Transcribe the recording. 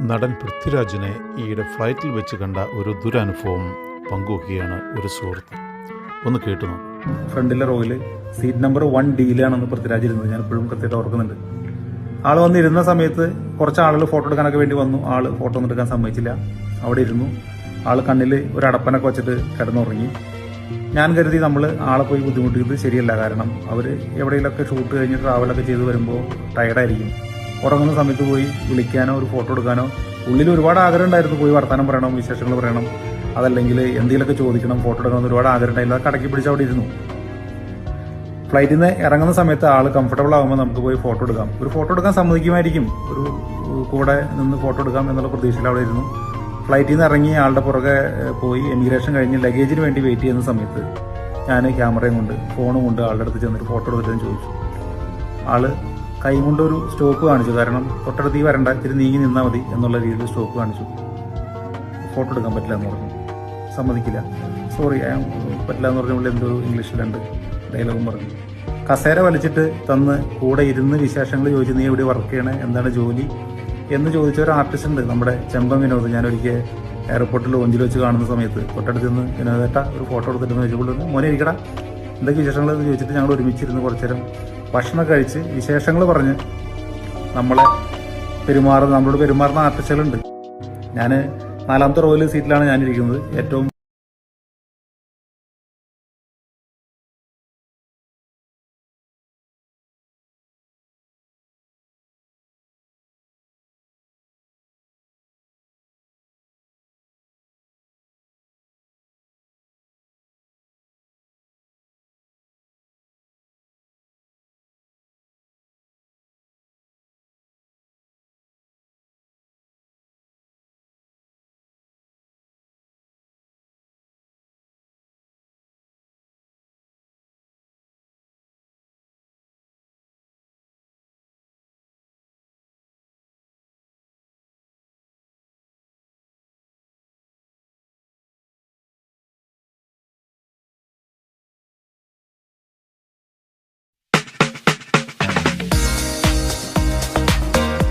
നടൻ പൃഥ്വിരാജിനെ ഈയിടെ ഫ്ലൈറ്റിൽ വെച്ച് കണ്ട ഒരു ദുരനുഭവം പങ്കുവയ്ക്കുകയാണ് ഒരു സുഹൃത്ത്. ഒന്ന് കേട്ടു ഫ്രണ്ടിലെ റോയിൽ സീറ്റ് നമ്പർ വൺ ഡിയിലാണെന്ന് പൃഥ്വിരാജ് ഇരുന്നത് ഞാൻ ഇപ്പോഴും കൃത്യമായിട്ട് ഓർക്കുന്നുണ്ട്. ആൾ വന്നിരുന്ന സമയത്ത് കുറച്ച് ആളുകൾ ഫോട്ടോ എടുക്കാനൊക്കെ വേണ്ടി വന്നു. ആൾ ഫോട്ടോ ഒന്നും എടുക്കാൻ സമ്മതിച്ചില്ല. അവിടെ ഇരുന്നു. ആൾ കണ്ണിൽ ഒരു അടപ്പനൊക്കെ വെച്ചിട്ട് കിടന്നുറങ്ങി. ഞാൻ കരുതി നമ്മൾ ആളെ പോയി ബുദ്ധിമുട്ടിയത് ശരിയല്ല. കാരണം അവർ എവിടെയെങ്കിലൊക്കെ ഷൂട്ട് കഴിഞ്ഞ് ട്രാവലൊക്കെ ചെയ്ത് വരുമ്പോൾ ടയർഡായിരിക്കും ഉറങ്ങുന്ന സമയത്ത് പോയി വിളിക്കാനോ ഒരു ഫോട്ടോ എടുക്കാനോ ഉള്ളിൽ ഒരുപാട് ആഗ്രഹം ഉണ്ടായിരുന്നു. പോയി വർത്തമാനം പറയണം വിശേഷങ്ങൾ പറയണം. അതല്ലെങ്കിൽ എന്തെങ്കിലുമൊക്കെ ചോദിക്കണം ഫോട്ടോ എടുക്കണം ഒരുപാട് ആഗ്രഹം ഉണ്ടായില്ല. കടക്കി പിടിച്ച് അവിടെ ഇരുന്നു. ഫ്ലൈറ്റിൽ നിന്ന് ഇറങ്ങുന്ന സമയത്ത് ആൾ കംഫർട്ടബിൾ ആകുമ്പോൾ നമുക്ക് പോയി ഫോട്ടോ എടുക്കാം. ഒരു ഫോട്ടോ എടുക്കാൻ സമ്മതിക്കുമായിരിക്കും. ഒരു കൂടെ നിന്ന് ഫോട്ടോ എടുക്കാം എന്നുള്ള പ്രതീക്ഷയിൽ അവിടെ ഇരുന്നു. ഫ്ലൈറ്റിൽ നിന്ന് ഇറങ്ങി ആളുടെ പുറകെ പോയി എമിഗ്രേഷൻ കഴിഞ്ഞ് ലഗേജിന് വേണ്ടി വെയിറ്റ് ചെയ്യുന്ന സമയത്ത് ഞാൻ ക്യാമറയും കൊണ്ട് ഫോണും കൊണ്ട് ആളുടെ അടുത്ത് ചെന്നിട്ട് ഫോട്ടോ എടുത്തിട്ട് ചോദിച്ചു. ആൾ കൈ കൊണ്ടൊരു സ്റ്റോപ്പ് കാണിച്ചു. കാരണം തൊട്ടടുത്ത് വരണ്ട ഇത്തിരി നീങ്ങി നിന്നാൽ മതി എന്നുള്ള രീതിയിൽ സ്റ്റോപ്പ് കാണിച്ചു. ഫോട്ടോ എടുക്കാൻ പറ്റില്ല എന്ന് പറഞ്ഞു. സമ്മതിക്കില്ല. സോറി പറ്റില്ല എന്ന് പറഞ്ഞുള്ള എന്തോ ഇംഗ്ലീഷിലുണ്ട് ഡയലോഗും പറഞ്ഞു. കസേര വലിച്ചിട്ട് തന്ന് കൂടെ ഇരുന്ന് വിശേഷങ്ങൾ ചോദിച്ചു നീ എവിടെ വർക്ക് ചെയ്യണേ? എന്താണ് ജോലി? എന്ന് ചോദിച്ച ഒരു ആർട്ടിസ്റ്റ് ഉണ്ട്. നമ്മുടെ ചെമ്പൻ വിനോദ്. ഞാൻ ഒരിക്കൽ എയർപോർട്ടിൽ ഒഞ്ചിൽ വെച്ച് കാണുന്ന സമയത്ത് തൊട്ടടുത്ത് നിന്ന് വിനോദേട്ട ഒരു ഫോട്ടോ എടുത്തിട്ട് ചോദിച്ചപ്പോൾ മോനെ ഇരിക്കടാ. എന്തൊക്കെ വിശേഷങ്ങൾ എന്ന് ചോദിച്ചിട്ട് ഞങ്ങൾ ഒരുമിച്ചിരുന്ന് കുറച്ചു നേരം ഭക്ഷണം കഴിച്ച് വിശേഷങ്ങൾ പറഞ്ഞ് നമ്മളെ പെരുമാറുന്ന നമ്മളോട് പെരുമാറുന്ന ആർട്ടിസ്റ്റുകളുണ്ട്. ഞാൻ നാലാമത്തെ റോയിൽ സീറ്റിലാണ് ഞാനിരിക്കുന്നത്. ഏറ്റവും